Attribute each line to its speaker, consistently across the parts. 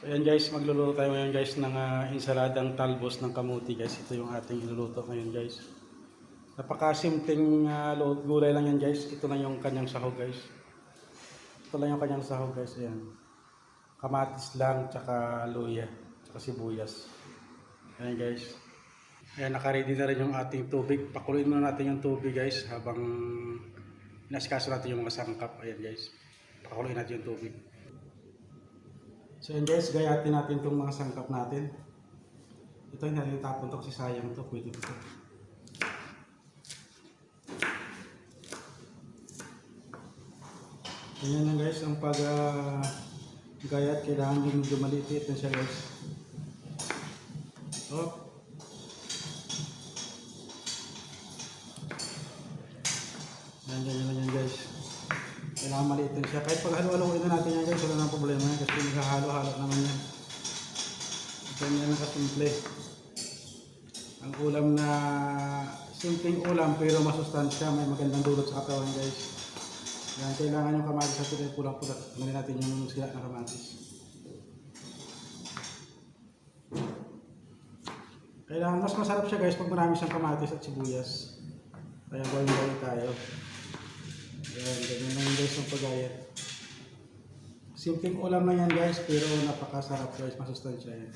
Speaker 1: So ayan guys, magluluto tayo ngayon guys ng ah, insaladang talbos ng kamuti guys. Ito yung ating iluluto ngayon guys. Napakasimpleng uh, gulay lang yan guys. Ito lang yung kanyang sahog guys. Ito lang yung kanyang sahog guys. Ayan. Kamatis lang, tsaka luya, tsaka sibuyas. Ayan guys. Ayan, nakaready na rin yung ating tubig. Pakuluin muna natin yung tubig guys habang inaskaso natin yung mga sangkap. Ayan guys. Pakuluin natin yung tubig. So yun guys, gayatin natin itong mga sangkap natin. Ito hindi natin tapon to kasi sayang to. Pwede ito. Ganyan lang guys, ang pag ah, gayat kailangan yung medyo maliit na siya guys. Oh. Yan, ganyan lang yan guys. Kailangan maliit din siya. Kahit pag halo-haloin na natin yan guys, wala nang problema yan kasi naghahalo-halo naman yan. Kasimple. Ang ulam na simpleng ulam pero masustansya, may magandang dulot sa katawan guys. Yan, kailangan yung kamatis sa tulad pulang-pula. Tingnan natin yung sila ng kamatis. Kailangan mas masarap siya guys pag marami siyang kamatis at sibuyas. Kaya gawin-gawin tayo. Ayan, ganyan lang guys ang pagayat. Simpleng ulam na yan guys, pero napakasarap guys, masustansya yan.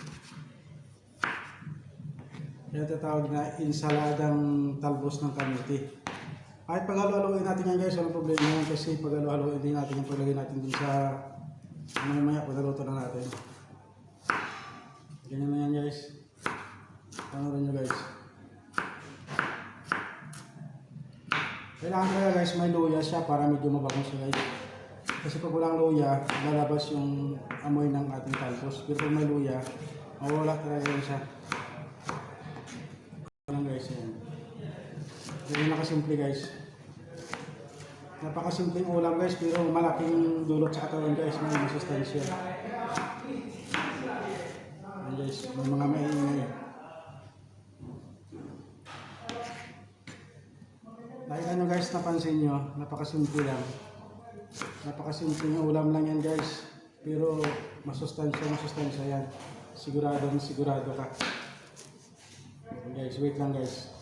Speaker 1: Kaya tatawag na insaladang talbos ng kamuti. Kahit paghalo-haloin natin yan guys, walang problema yan kasi paghalo-haloin din natin yung paglagay natin din sa mamaya pag naluto na natin. Ganyan na yan guys. Panoorin nyo guys. Kailangan kaya guys may luya siya para medyo mabango siya guys. Kasi pag walang luya, lalabas yung amoy ng ating talbos. Pero pag may luya, mawala talaga yun siya. Lang guys yan. Ganyan nakasimple guys. Napakasimpleng ulam guys pero malaking dulot sa katawan guys. May masustansya. Yan guys, may mga maingay. Nakita nyo guys, napansin nyo, napakasimple lang. Napakasimple ng ulam lang yan guys. Pero masustansya, masustansya yan. Sigurado, sigurado ka. Guys, wait lang guys.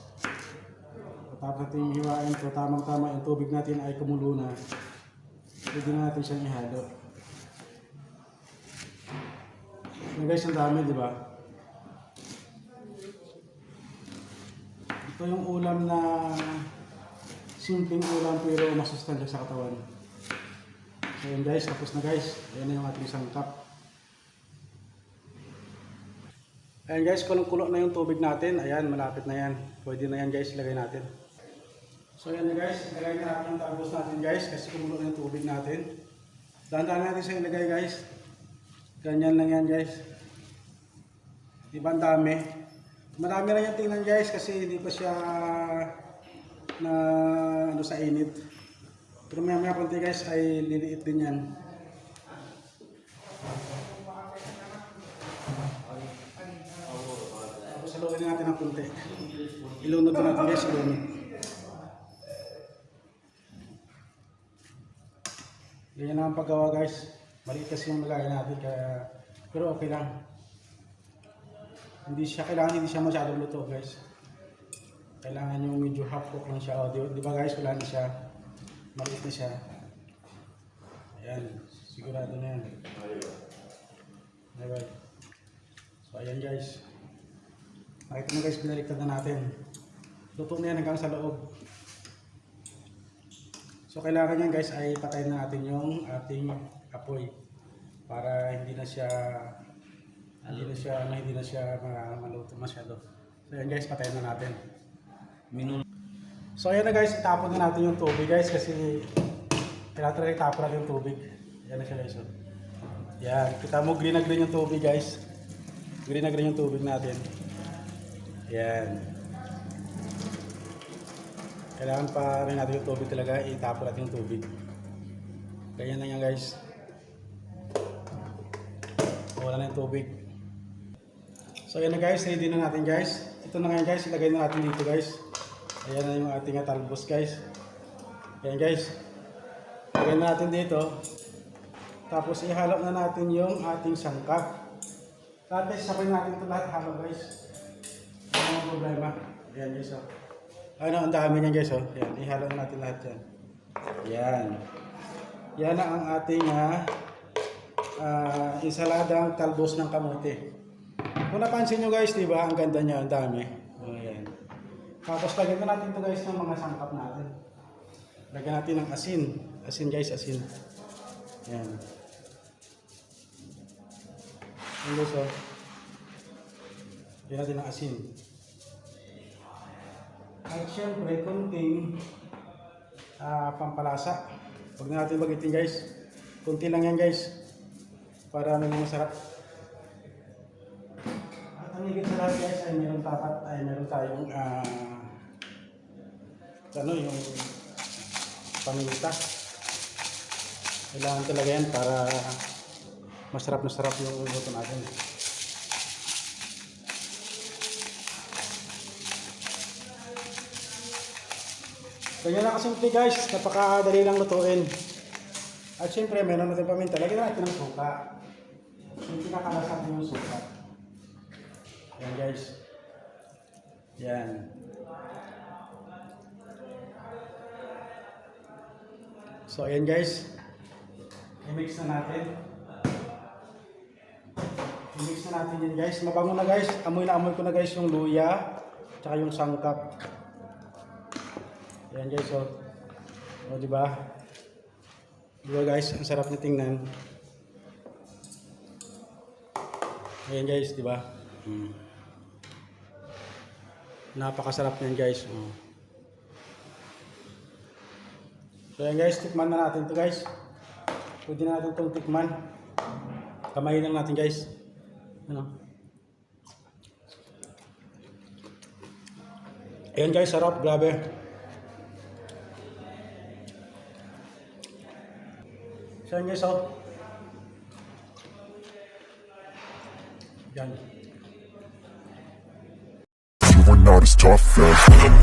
Speaker 1: Tapos natin hiwain ko, tamang-tama yung tubig natin ay kumulo na. Pwede na natin siyang ihalo. Yan guys, ang dami, di ba? Ito yung ulam na simpleng ulam pero masustansya sa katawan. So yun guys, tapos na guys. Ayan na yung ating sangkap. Ayan guys, kulong-kulo na yung tubig natin. Ayan, malapit na yan. Pwede na yan guys, ilagay natin. So ayan na guys, ilagay na natin yung talbos natin guys kasi kumulo na yung tubig natin. Dahan-dahan natin sa ilagay guys. Ganyan lang yan guys. Diba ang dami? Marami lang yung tingnan guys kasi hindi pa siya na ano sa init. Pero maya maya konti guys ay liliit din yan. Tapos haluin natin ng konti. Ilunod na natin guys, ilunod. Ganyan lang ang paggawa guys. Maliit kasi yung lagay natin kaya pero okay lang. Hindi siya kailangan hindi siya masyadong luto guys. Kailangan yung medyo half cook lang siya. O, di, ba guys, wala na siya. Maliit na siya. Ayan, sigurado na yan. Alright. So ayan guys. Nakita mo guys, binaliktad na natin. Luto na yan hanggang sa loob. So kailangan yan guys ay patayin na natin yung ating apoy para hindi na siya hindi na siya ano, hindi na siya ma- maluto masyado. So yan guys, patayin na natin.
Speaker 2: Minun.
Speaker 1: So ayan na guys, itapon na natin yung tubig guys kasi kailangan talaga itapon natin yung tubig. Yan na siya guys. oh. Yan, kita mo green na green yung tubig guys. Green na green yung tubig natin. Yan. Kailangan pa rin natin yung tubig talaga, itapon natin yung tubig. Ganyan lang yan guys. Wala na yung tubig. So ayan na guys, ready na natin guys. Ito na ngayon guys, ilagay na natin dito guys. Ayan na yung ating talbos guys. Ayan guys. Lagyan natin dito. Tapos ihalo na natin yung ating sangkap. Dati sabay natin ito lahat halo guys. Ano problema? Ayan guys oh. Ano, ang dami niyan guys oh. Yan, ihalo natin lahat yan. Yan. Yan na ang ating ah, ah, insaladang talbos ng kamote. Kung napansin nyo guys, di ba? Ang ganda niya, ang dami. Oh, yan. Tapos lagyan na natin ito guys ng mga sangkap natin. Lagyan natin ng asin. Asin guys, asin. Yan. Yan guys oh. Lagyan natin ng asin. Syempre, kunting ah, pampalasa. Huwag na natin bagitin guys. Kunti lang yan guys. Para ano yung masarap. At ang higit sa lahat guys ay meron tapat ay meron tayong ah, ano yung paminta. Kailangan talaga yan para masarap na sarap yung luto natin. Ganyan lang kasimple guys, napakadali lang lutuin. At syempre, meron natin paminta. Lagyan natin ng suka. Yung pinakalasap yung suka. Yan guys. Yan. So ayan guys. I-mix na natin. I-mix na natin yan guys. Mabango na guys. Amoy na amoy ko na guys yung luya. Tsaka yung sangkap. Ayan guys, oh. O, di ba? Di ba guys, ang sarap na tingnan. Ayan guys, di ba? Hmm. Napakasarap niyan guys. Oh. So ayan guys, tikman na natin to guys. Pwede na natin itong tikman. Kamayin lang natin guys. Ano? Ayan guys, sarap. Grabe. So yun guys, oh. Yan.
Speaker 2: You were not as tough as